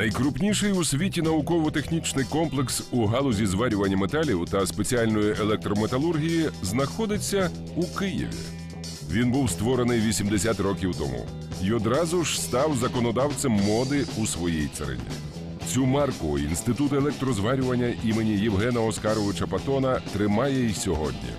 Найкрупніший у світі науково-технічний комплекс у галузі зварювання металів та спеціальної електрометалургії знаходиться у Києві. Він був створений 80 років тому і одразу ж став законодавцем моди у своїй царині. Цю марку інститут електрозварювання імені Євгена Оскаровича Патона тримає й сьогодні.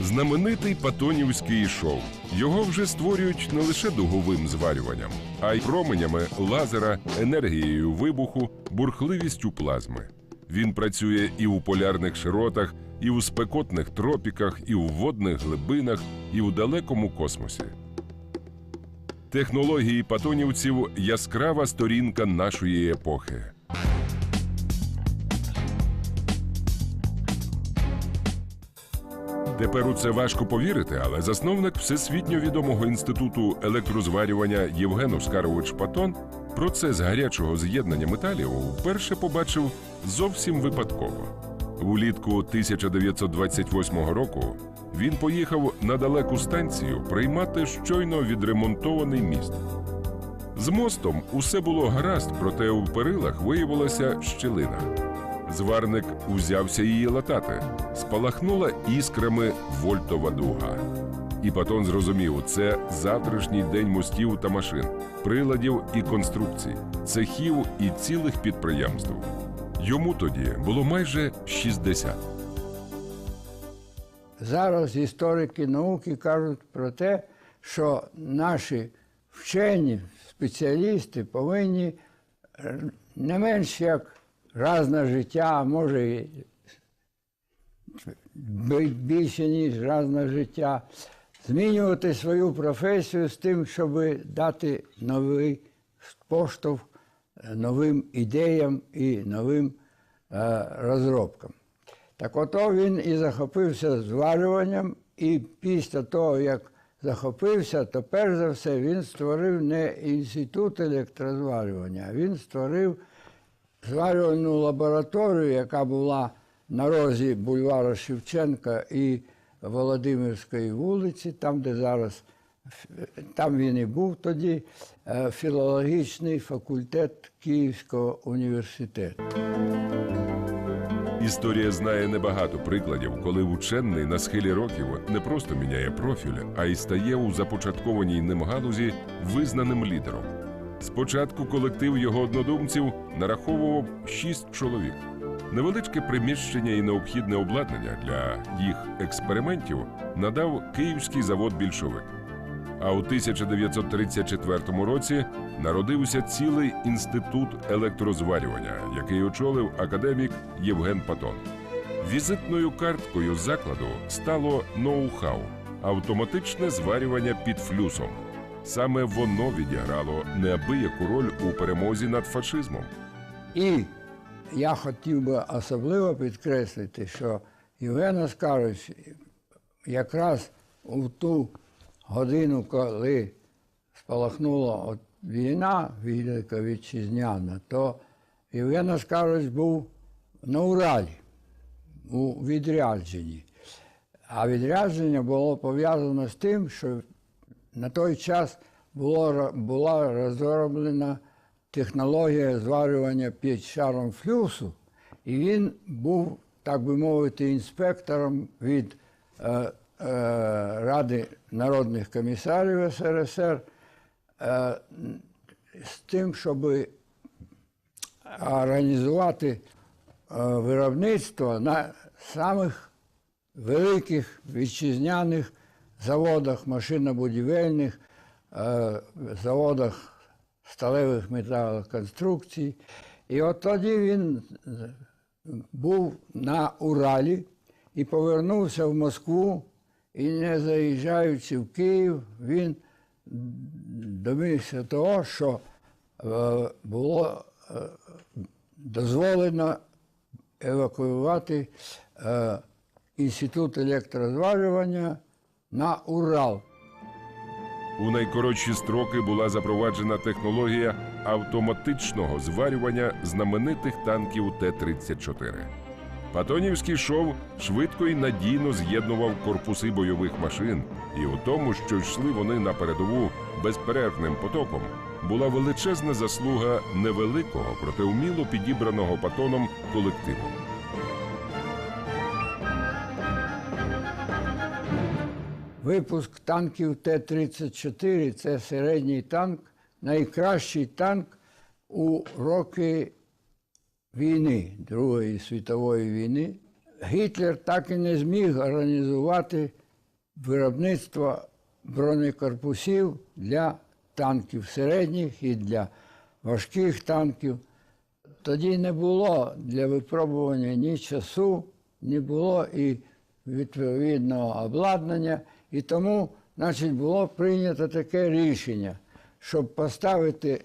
Знаменитий Патонівський шов. Його вже створюють не лише дуговим зварюванням, а й променями лазера, енергією вибуху, бурхливістю плазми. Він працює і у полярних широтах, і у спекотних тропіках, і у водних глибинах, і у далекому космосі. Технології патонівців яскрава сторінка нашої епохи. Тепер у це важко повірити, але засновник всесвітньо відомого інституту електрозварювання Євген Оскарович Патон процес гарячого з'єднання металів вперше побачив зовсім випадково. Влітку 1928 року він поїхав на далеку станцію приймати щойно відремонтований міст. З мостом усе було гаразд, проте у перилах виявилася щілина. Зварник узявся її латати. Спалахнула іскрами вольтова дуга. І Патон зрозумів, це завтрашній день мостів та машин, приладів і конструкцій, цехів і цілих підприємств. Йому тоді було майже 60. Зараз історики науки кажуть про те, що наші вчені, спеціалісти повинні не менш як раз на життя, може більше, ніж раз на життя, змінювати свою професію з тим, щоб дати новий поштовх е, новим ідеям і новим е, розробкам. Так ото він і захопився зварюванням, і після того, як захопився, то перш за все він створив не інститут електрозварювання, а він створив зварювальну лабораторію, яка була на розі бульвара Шевченка і Володимирської вулиці, там, де зараз там він і був тоді, е, філологічний факультет Київського університету. Історія знає небагато прикладів, коли учений на схилі років не просто міняє профіль, а й стає у започаткованій ним галузі визнаним лідером. Спочатку колектив його однодумців нараховував шість чоловік. Невеличке приміщення і необхідне обладнання для їх експериментів надав Київський завод більшовик. А у 1934 році народився цілий інститут електрозварювання, який очолив академік Євген Патон. Візитною карткою закладу стало ноу-хау автоматичне зварювання під флюсом. Саме воно відіграло неабияку роль у перемозі над фашизмом. І я хотів би особливо підкреслити, що Євген Оскарович якраз у ту годину, коли спалахнула війна Велика Вітчизняна, то Євген Оскарович був на Уралі у відрядженні. А відрядження було пов'язано з тим, що на той час було, була розроблена технологія зварювання під шаром флюсу, і він був, так би мовити, інспектором від е, е, Ради народних комісарів СРСР е, з тим, щоб організувати е, виробництво на самих великих вітчизняних заводах, машинобудівельних, е, заводах сталевих металоконструкцій. І от тоді він був на Уралі і повернувся в Москву, і не заїжджаючи в Київ, він домігся того, що е, було е, дозволено евакуювати інститут електрозварювання на Урал. У найкоротші строки була запроваджена технологія автоматичного зварювання знаменитих танків Т-34. Патонівський шов швидко і надійно з'єднував корпуси бойових машин, і у тому, що йшли вони на передову безперервним потоком, була величезна заслуга невеликого, проте вміло підібраного патоном колективу. Випуск танків Т-34 це середній танк, найкращий танк у роки війни, Другої світової війни. Гітлер так і не зміг організувати виробництво бронекорпусів для танків середніх і для важких танків. Тоді не було для випробування ні часу, не було і відповідного обладнання, і тому, значить, було прийнято таке рішення, щоб поставити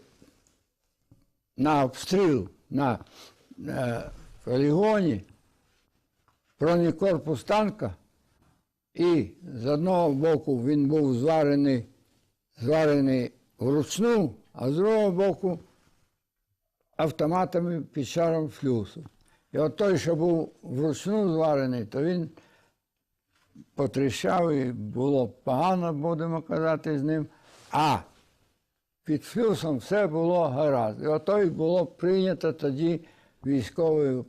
на обстріл на е, полігоні бронекорпус танка, і з одного боку він був зварений, зварений вручну, а з другого боку автоматами під шаром флюсу. І от той, що був вручну зварений, то він потріщав і було погано, будемо казати, з ним. А під флюсом все було гаразд. І ото й було прийнято тоді військовою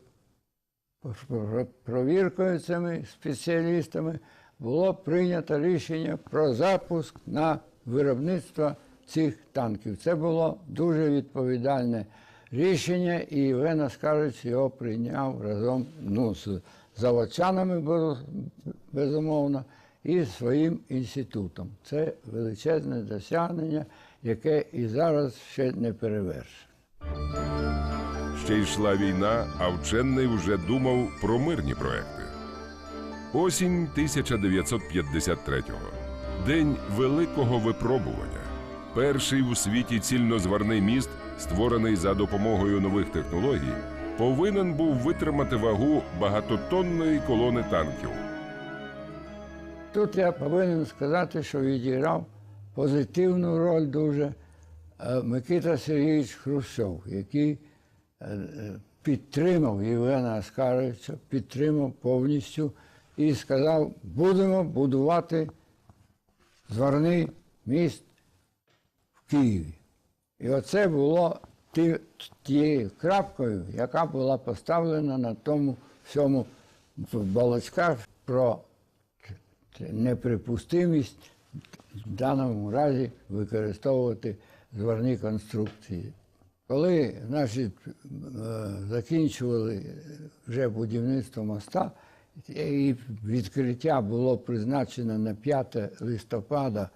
провіркою цими спеціалістами, було прийнято рішення про запуск на виробництво цих танків. Це було дуже відповідальне рішення, і Євген Оскарович його прийняв разом ну, з заводчанами, безумовно, і своїм інститутом. Це величезне досягнення, яке і зараз ще не перевершено. Ще йшла війна, а вчений вже думав про мирні проекти. Осінь 1953-го. День великого випробування. Перший у світі цільнозварний міст, створений за допомогою нових технологій, повинен був витримати вагу багатотонної колони танків. Тут я повинен сказати, що відіграв позитивну роль дуже е, Микита Сергійович Хрущов, який е, підтримав Євгена Оскаровича, підтримав повністю і сказав, будемо будувати зварний міст в Києві. І оце було тією крапкою, яка була поставлена на тому всьому балачках про неприпустимість в даному разі використовувати зварні конструкції. Коли значить, е, закінчували вже будівництво моста, і відкриття було призначено на 5 листопада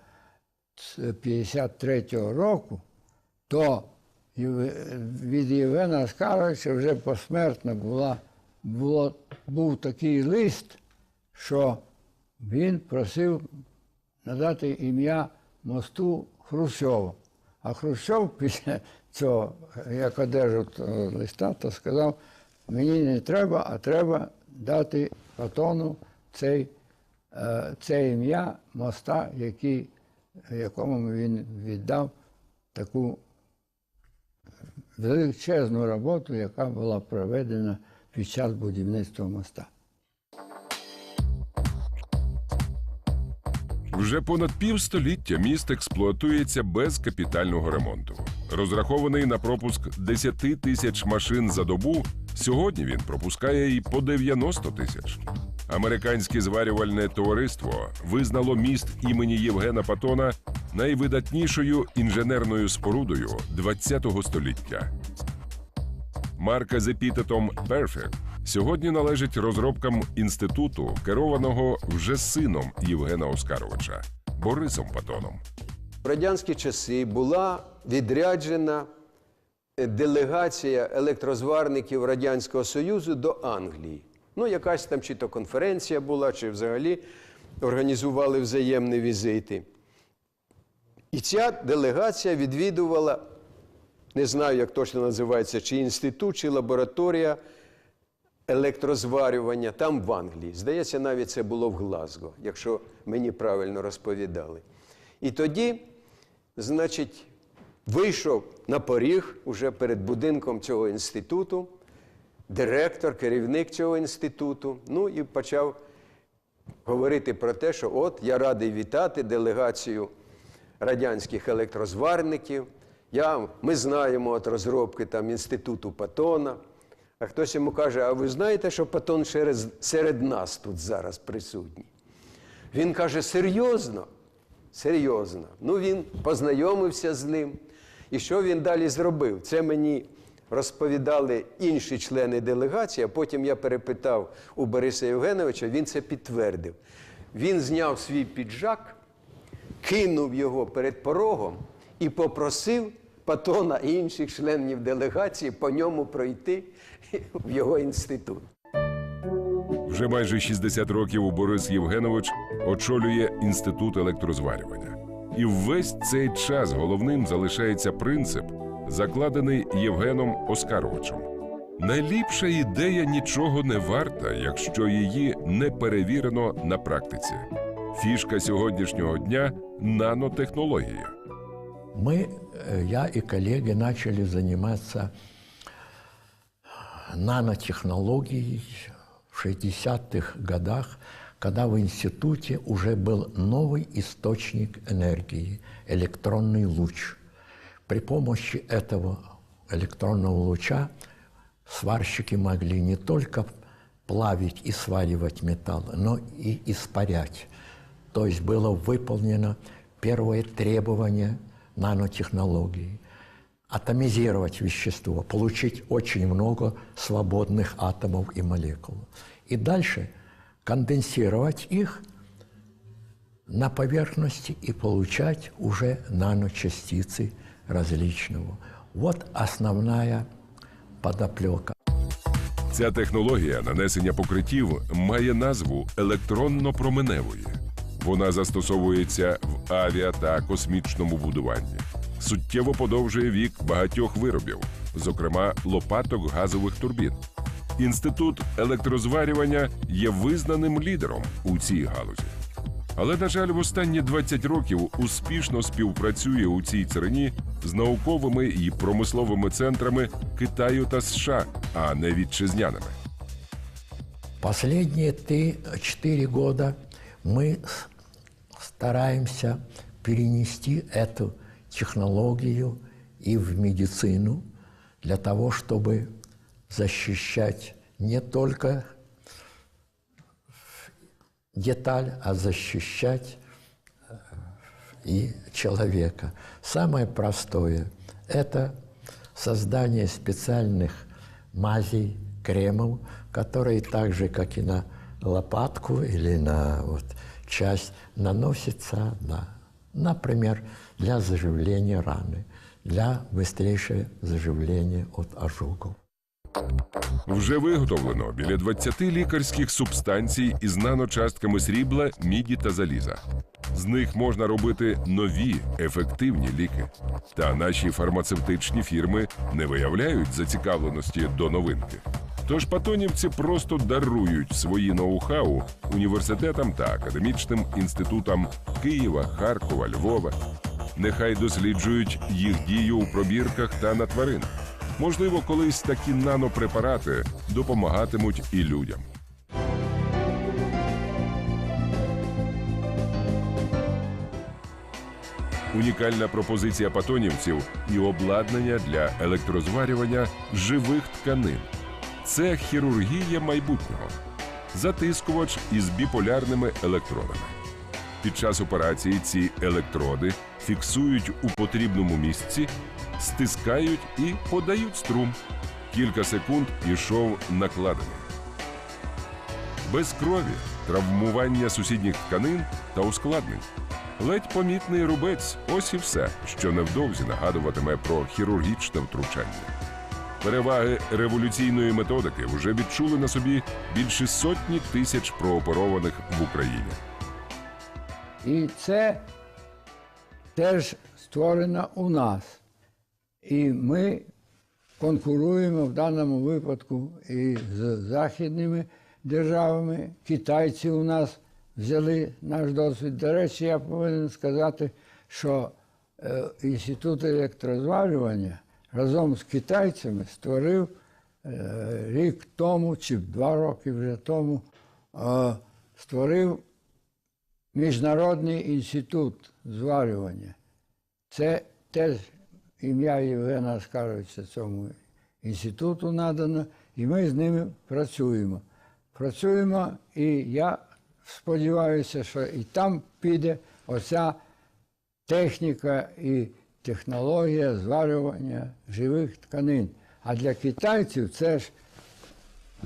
53-го року, то від Євгена Оскаровича вже посмертно була, було, був такий лист, що він просив надати ім'я мосту Хрущову. А Хрущов після цього, як одержав листа, то сказав, мені не треба, а треба дати Патону цей, е, це ім'я моста, який, якому він віддав таку величезну роботу, яка була проведена під час будівництва моста. Вже понад півстоліття міст експлуатується без капітального ремонту. Розрахований на пропуск 10 тисяч машин за добу. Сьогодні він пропускає і по 90 тисяч. Американське зварювальне товариство визнало міст імені Євгена Патона найвидатнішою інженерною спорудою ХХ століття. Марка з епітетом Perfect сьогодні належить розробкам інституту, керованого вже сином Євгена Оскаровича Борисом Патоном. В радянські часи була відряджена е, делегація електрозварників Радянського Союзу до Англії. Ну, якась там чи то конференція була, чи взагалі організували взаємні візити. І ця делегація відвідувала, не знаю, як точно називається, чи інститут, чи лабораторія електрозварювання там в Англії. Здається, навіть це було в Глазго, якщо мені правильно розповідали. І тоді, значить, вийшов на поріг уже перед будинком цього інституту, директор, керівник цього інституту, ну і почав говорити про те, що от я радий вітати делегацію радянських електрозварників, Я, ми знаємо от розробки там, інституту Патона. А хтось йому каже: а ви знаєте, що Патон серед, нас тут зараз присутній? Він каже: серйозно? Серйозно. Ну, він познайомився з ним. І що він далі зробив? Це мені розповідали інші члени делегації, а потім я перепитав у Бориса Євгеновича, він це підтвердив. Він зняв свій піджак, кинув його перед порогом і попросив Патона і інших членів делегації по ньому пройти в його інститут. Вже майже 60 років Борис Євгенович очолює інститут електрозварювання. І весь цей час головним залишається принцип, закладений Євгеном Оскаровичем. Найліпша ідея нічого не варта, якщо її не перевірено на практиці. Фішка сьогоднішнього дня нанотехнології. Мы, э, я и коллеги начали заниматься нанотехнологией в 60-х годах, когда в институте уже был новый источник энергии – электронный луч. При помощи этого электронного луча сварщики могли не только плавить и сваривать металл, но и испарять. То есть было выполнено первое требование нанотехнологии – атомизировать вещество, получить очень много свободных атомов и молекул. И дальше конденсировать их на поверхности и получать уже наночастицы различного. Вот основная подоплека. Ця технологія нанесення покриттів має назву електронно-променевої. Вона застосовується в авіа та космічному будуванні. Суттєво подовжує вік багатьох виробів, зокрема лопаток газових турбін. Інститут електрозварювання є визнаним лідером у цій галузі. Але, на жаль, в останні 20 років успішно співпрацює у цій царині з науковими і промисловими центрами Китаю та США, а не вітчизняними. Последние три, четыре года мы с- стараемся перенести эту технологию и в медицину для того, чтобы защищать не только деталь, а защищать э, и человека. Самое простое – это создание специальных мазей, кремов, которые так же, как и на лопатку или на вот, часть, наносятся, на, например, для заживления раны, для быстрейшего заживления от ожогов. Вже виготовлено біля 20 лікарських субстанцій із наночастками срібла, міді та заліза. З них можна робити нові ефективні ліки. Та наші фармацевтичні фірми не виявляють зацікавленості до новинки. Тож патонівці просто дарують свої ноу-хау університетам та академічним інститутам Києва, Харкова, Львова. Нехай досліджують їх дію у пробірках та на тваринах. Можливо, колись такі нанопрепарати допомагатимуть і людям. Унікальна пропозиція патонівців і обладнання для електрозварювання живих тканин. Це хірургія майбутнього. Затискувач із біполярними електродами. Під час операції ці електроди фіксують у потрібному місці, стискають і подають струм. Кілька секунд і шов накладений. Без крові, травмування сусідніх тканин та ускладнень. Ледь помітний рубець ось і все, що невдовзі нагадуватиме про хірургічне втручання. Переваги революційної методики вже відчули на собі більше сотні тисяч прооперованих в Україні. І це теж створено у нас. І ми конкуруємо в даному випадку і з західними державами. Китайці у нас взяли наш досвід. До речі, я повинен сказати, що е, інститут електрозварювання разом з китайцями створив е, рік тому, чи два роки вже тому, е, створив Міжнародний інститут зварювання. Це теж ім'я Євгена Оскаровича цьому інституту надано, і ми з ними працюємо. Працюємо, і я сподіваюся, що і там піде оця техніка і технологія зварювання живих тканин. А для китайців це ж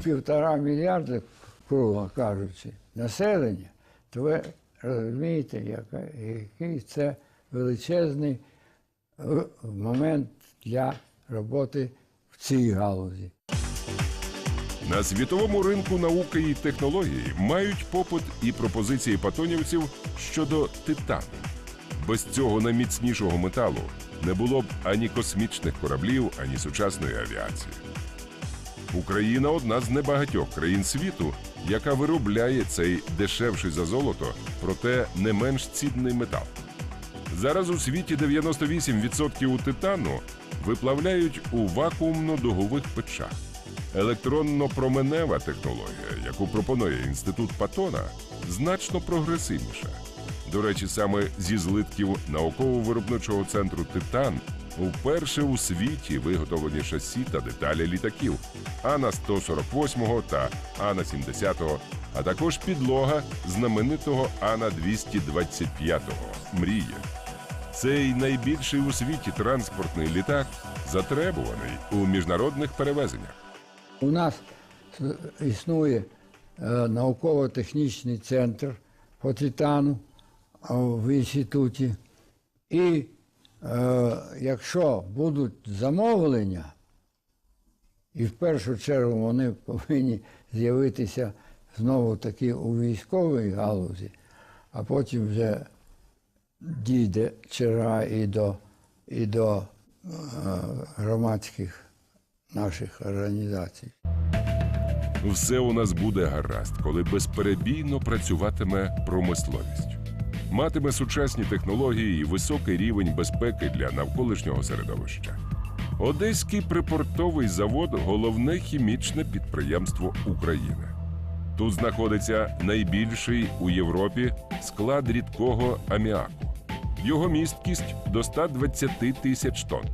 півтора мільярда, кругло кажучи, населення, то ви розумієте, який це величезний момент для роботи в цій галузі. На світовому ринку науки і технології мають попит і пропозиції патонівців щодо титану. Без цього найміцнішого металу не було б ані космічних кораблів, ані сучасної авіації. Україна одна з небагатьох країн світу, яка виробляє цей дешевший за золото, проте не менш цінний метал. Зараз у світі 98% титану виплавляють у вакуумно-дугових печах. Електронно-променева технологія, яку пропонує інститут Патона, значно прогресивніша. До речі, саме зі злитків науково-виробничого центру Титан вперше у світі виготовлені шасі та деталі літаків Ана 148 та Ана 70, а також підлога знаменитого Ана 225 Мрія. Цей найбільший у світі транспортний літак затребуваний у міжнародних перевезеннях. У нас існує е, науково-технічний центр по титану в інституті. І е, якщо будуть замовлення, і в першу чергу вони повинні з'явитися знову таки у військовій галузі, а потім вже дійде черга і до, і до е, громадських наших організацій. Все у нас буде гаразд, коли безперебійно працюватиме промисловість. Матиме сучасні технології і високий рівень безпеки для навколишнього середовища. Одеський припортовий завод головне хімічне підприємство України. Тут знаходиться найбільший у Європі склад рідкого аміаку. Його місткість до 120 тисяч тонн.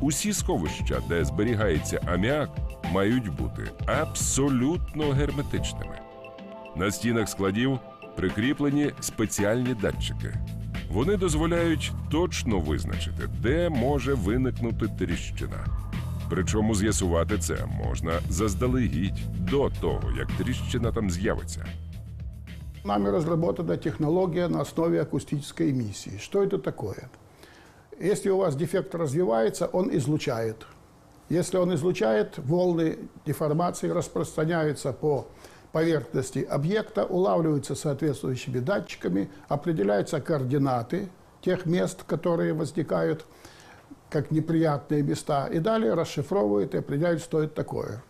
Усі сховища, де зберігається аміак, мають бути абсолютно герметичними. На стінах складів прикріплені спеціальні датчики. Вони дозволяють точно визначити, де може виникнути тріщина. Причому з'ясувати це можна заздалегідь до того, як тріщина там з'явиться. Нами разработана технология на основе акустической эмиссии. Что это такое? Если у вас дефект развивается, он излучает. Если он излучает, волны деформации распространяются по поверхности объекта, улавливаются соответствующими датчиками, определяются координаты тех мест, которые возникают как неприятные места, и далее расшифровывают и определяют, что это такое.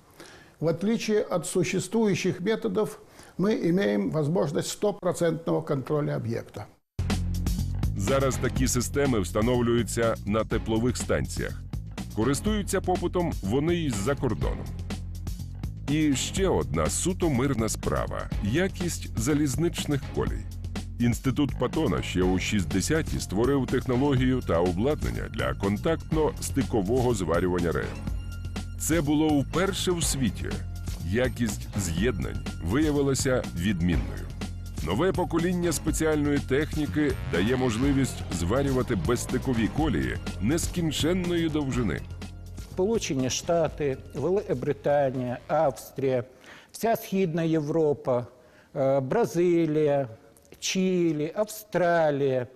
В отличие от существующих методов, мы имеем возможность стопроцентного контроля объекта. Зараз такі системи встановлюються на теплових станціях. Користуються попитом вони й з-за кордоном. І ще одна суто мирна справа якість залізничних колій. Інститут Патона ще у 60-ті створив технологію та обладнання для контактно-стикового зварювання реїв. Це було вперше в світі. Якість з'єднань виявилася відмінною. Нове покоління спеціальної техніки дає можливість зварювати безстикові колії нескінченної довжини. Сполучені Штати, Велика Британія, Австрія, вся Східна Європа, е, Бразилія, Чилі, Австралія,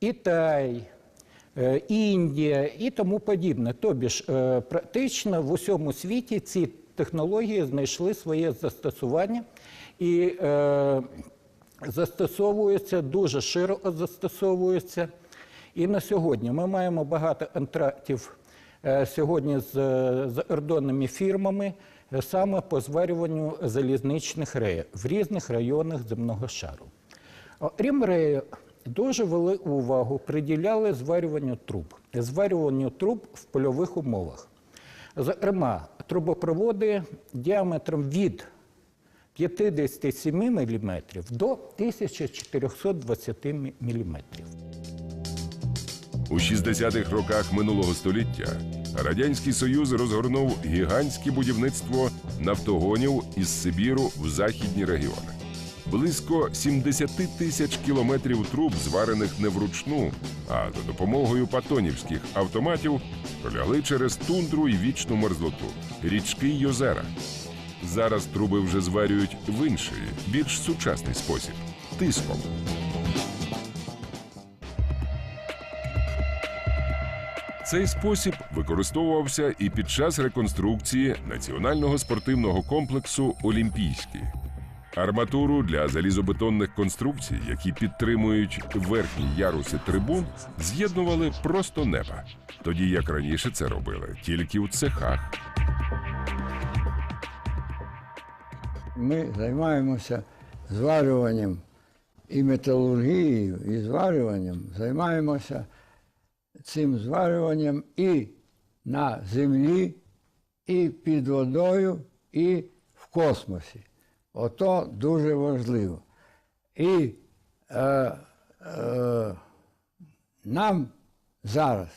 Ітай, е, Індія і тому подібне. Тобі ж е, практично в усьому світі ці технології знайшли своє застосування і е, застосовуються, дуже широко застосовуються. І на сьогодні ми маємо багато антрактів е, сьогодні з закордонними фірмами е, саме по зварюванню залізничних реїв в різних районах земного шару. Окрім рею, дуже велику увагу приділяли зварюванню труб, зварюванню труб в польових умовах. Зокрема, трубопроводи діаметром від 57 мм до 1420 мм. У 60-х роках минулого століття Радянський Союз розгорнув гігантське будівництво нафтогонів із Сибіру в західні регіони. Близько 70 тисяч кілометрів труб, зварених не вручну, а за допомогою патонівських автоматів, пролягли через тундру і вічну мерзлоту, річки й озера. Зараз труби вже зварюють в інший, більш сучасний спосіб тиском. Цей спосіб використовувався і під час реконструкції національного спортивного комплексу Олімпійський. Арматуру для залізобетонних конструкцій, які підтримують верхні яруси трибун, з'єднували просто неба, тоді як раніше це робили тільки у цехах. Ми займаємося зварюванням і металургією, і зварюванням. Займаємося цим зварюванням і на землі, і під водою, і в космосі. Ото дуже важливо. І е, е, нам зараз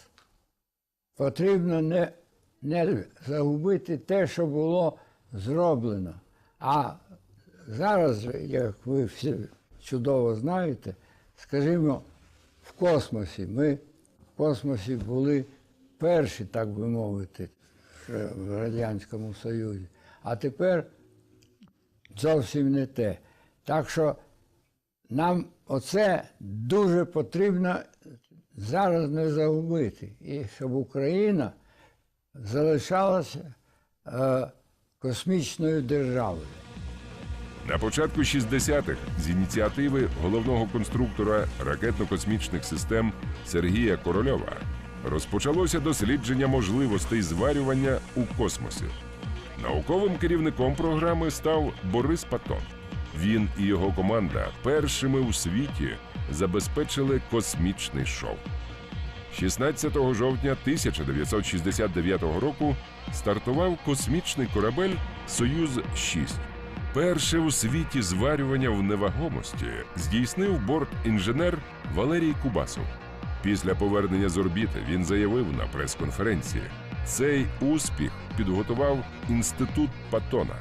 потрібно не, не загубити те, що було зроблено. А зараз, як ви всі чудово знаєте, скажімо, в космосі ми в космосі були перші, так би мовити, в Радянському Союзі. А тепер зовсім не те. Так що нам оце дуже потрібно зараз не загубити. І щоб Україна залишалася е, космічною державою. На початку 60-х з ініціативи головного конструктора ракетно-космічних систем Сергія Корольова розпочалося дослідження можливостей зварювання у космосі. Науковим керівником програми став Борис Патон. Він і його команда першими у світі забезпечили космічний шоу. 16 жовтня 1969 року стартував космічний корабель Союз 6 Перше у світі зварювання в невагомості здійснив борт-інженер Валерій Кубасов. Після повернення з орбіти він заявив на прес-конференції: цей успіх підготував інститут Патона.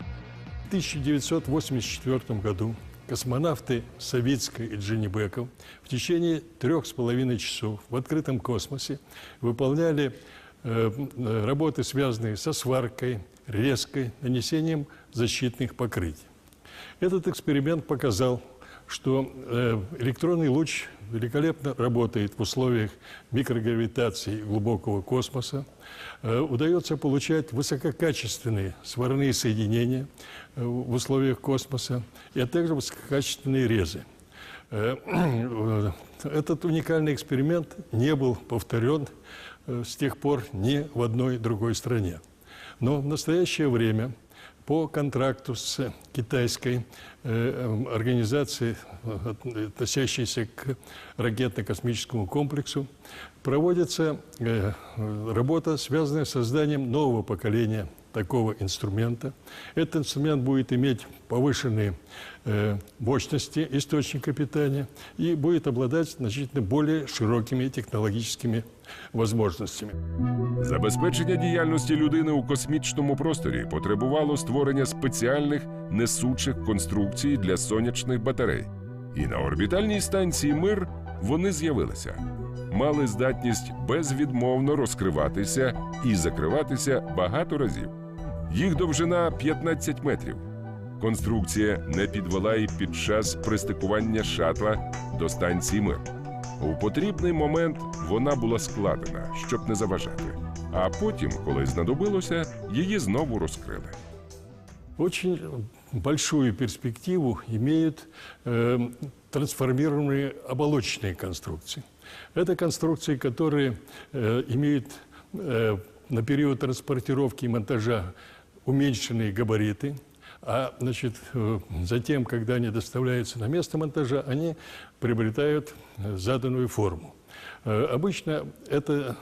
В 1984 году космонавты Савицкая и Дженнибеков в течение трех с половиной часов в открытом космосе выполняли э, э, работы, связанные со сваркой, резкой, нанесением защитных покрытий. Этот эксперимент показал, что э, электронный луч великолепно работает в условиях микрогравитации глубокого космоса. Э, удается получать высококачественные сварные соединения э, в условиях космоса а также высококачественные резы. Этот уникальный эксперимент не был повторен с тех пор ни в одной другой стране. Но в настоящее время по контракту с китайской э, э, организацией, э, относящейся к ракетно-космическому комплексу, проводится э, работа, связанная с созданием нового поколения такого инструмента. Этот инструмент будет иметь повышенные мощности источника питания и будет обладать значительно более широкими технологическими возможностями. Забезпечення діяльності людини у космічному просторі потребувало створення спеціальних несучих конструкцій для сонячних батарей. І на орбітальній станції Мир вони з'явилися. Мали здатність безвідмовно розкриватися і закриватися багато разів. Їх довжина 15 метрів. Конструкція не підвела і під час пристикування шатла до станції Мир. У потрібний момент вона була складена, щоб не заважати. А потім, коли знадобилося, її знову розкрили. Очень большую перспективу имеют э, трансформированные оболочечные конструкции. Это конструкции, которые э, имеют э, на период транспортировки и монтажа уменьшенные габариты, а значит, э, затем, когда они доставляются на место монтажа, они приобретают э, заданную форму. Э, Обычно это,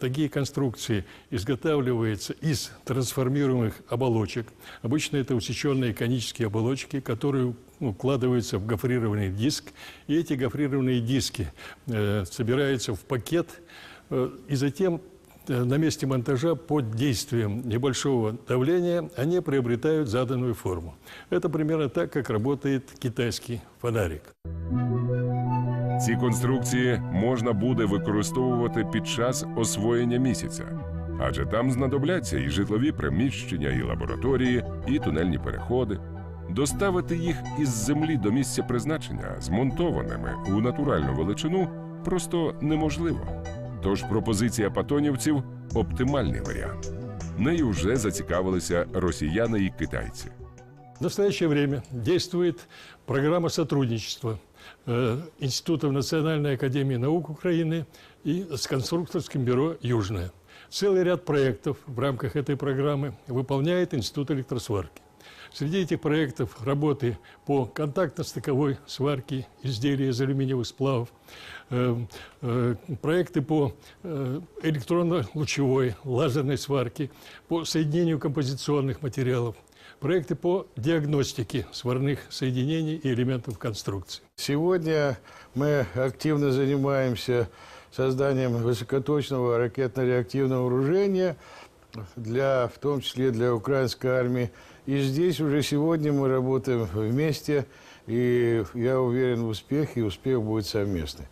такие конструкции изготавливаются из трансформируемых оболочек. Обычно это усеченные конические оболочки, которые ну, укладываются в гофрированный диск. И эти гофрированные диски э, собираются в пакет, э, и затем на месте монтажа под действием небольшого давления они приобретают заданную форму. Это примерно так, как работает китайский фонарик. Ці конструкції можна буде використовувати під час освоєння місяця, адже там знадобляться і житлові приміщення, і лабораторії, і тунельні переходи. Доставити їх із землі до місця призначення змонтованими у натуральну величину просто неможливо. Тож пропозиція патонівців оптимальний варіант. Нею вже зацікавилися росіяни і китайці. В настоящее время действует программа сотрудничества э, Институтов Национальной академии наук Украины и с конструкторским бюро «Южное». Целый ряд проектов в рамках этой программы выполняет Институт электросварки. Среди этих проектов работы по контактно-стыковой сварке изделий из алюминиевых сплавов, э, э, проекты по э, электронно-лучевой лазерной сварке, по соединению композиционных материалов, проекты по диагностике сварных соединений и элементов конструкции. Сегодня мы активно занимаемся созданием высокоточного ракетно-реактивного вооружения, для, в том числе для украинской армии. И здесь уже сегодня мы работаем вместе, и я уверен в успехе, и успех будет совместный.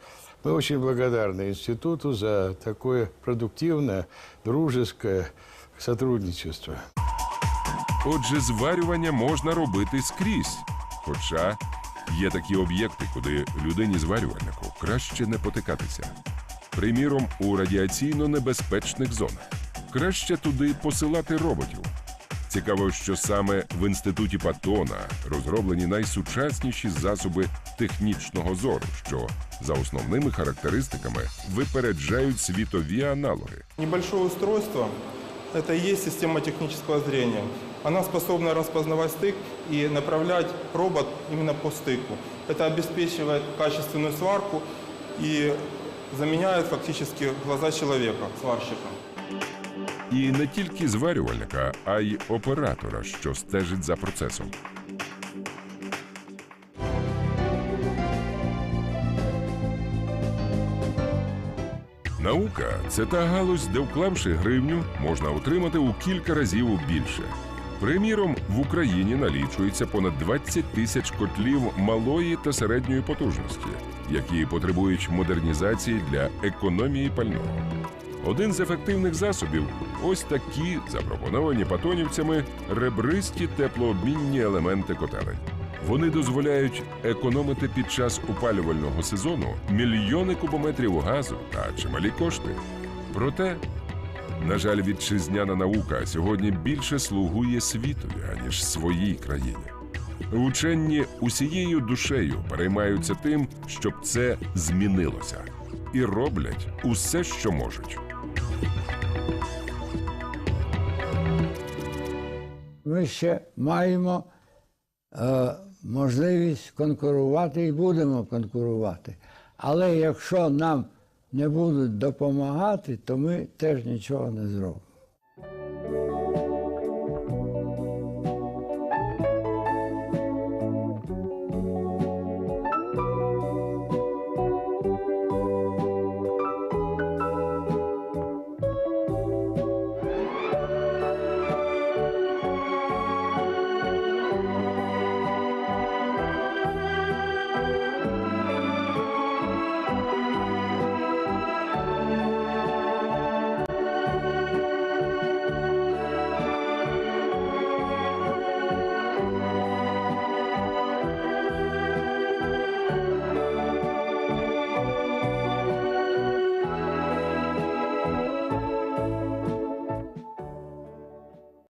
Мы очень благодарны институту за такое продуктивное, дружеское сотрудничество. Отже, зварювання можна робити скрізь. Хоча є такі об'єкти, куди людині-зварювальнику краще не потикатися. Приміром, у радіаційно небезпечних зонах. Краще туди посилати роботів. Цікаво, що саме в інституті Патона розроблені найсучасніші засоби технічного зору, що за основними характеристиками випереджають світові аналоги. Небольшое устройство – это и есть система технического зрения. Она способна распознавать стык и направлять робот именно по стыку. Это обеспечивает качественную сварку и заменяет фактически глаза человека, сварщика. І не тільки зварювальника, а й оператора, що стежить за процесом. Наука це та галузь, де вклавши гривню, можна отримати у кілька разів більше. Приміром, в Україні налічується понад 20 тисяч котлів малої та середньої потужності, які потребують модернізації для економії пального. Один з ефективних засобів ось такі запропоновані патонівцями ребристі теплообмінні елементи котелень. Вони дозволяють економити під час опалювального сезону мільйони кубометрів газу та чималі кошти. Проте, на жаль, вітчизняна наука сьогодні більше слугує світові, аніж своїй країні. Учені усією душею переймаються тим, щоб це змінилося, і роблять усе, що можуть. Ми ще маємо е, можливість конкурувати і будемо конкурувати. Але якщо нам не будуть допомагати, то ми теж нічого не зробимо.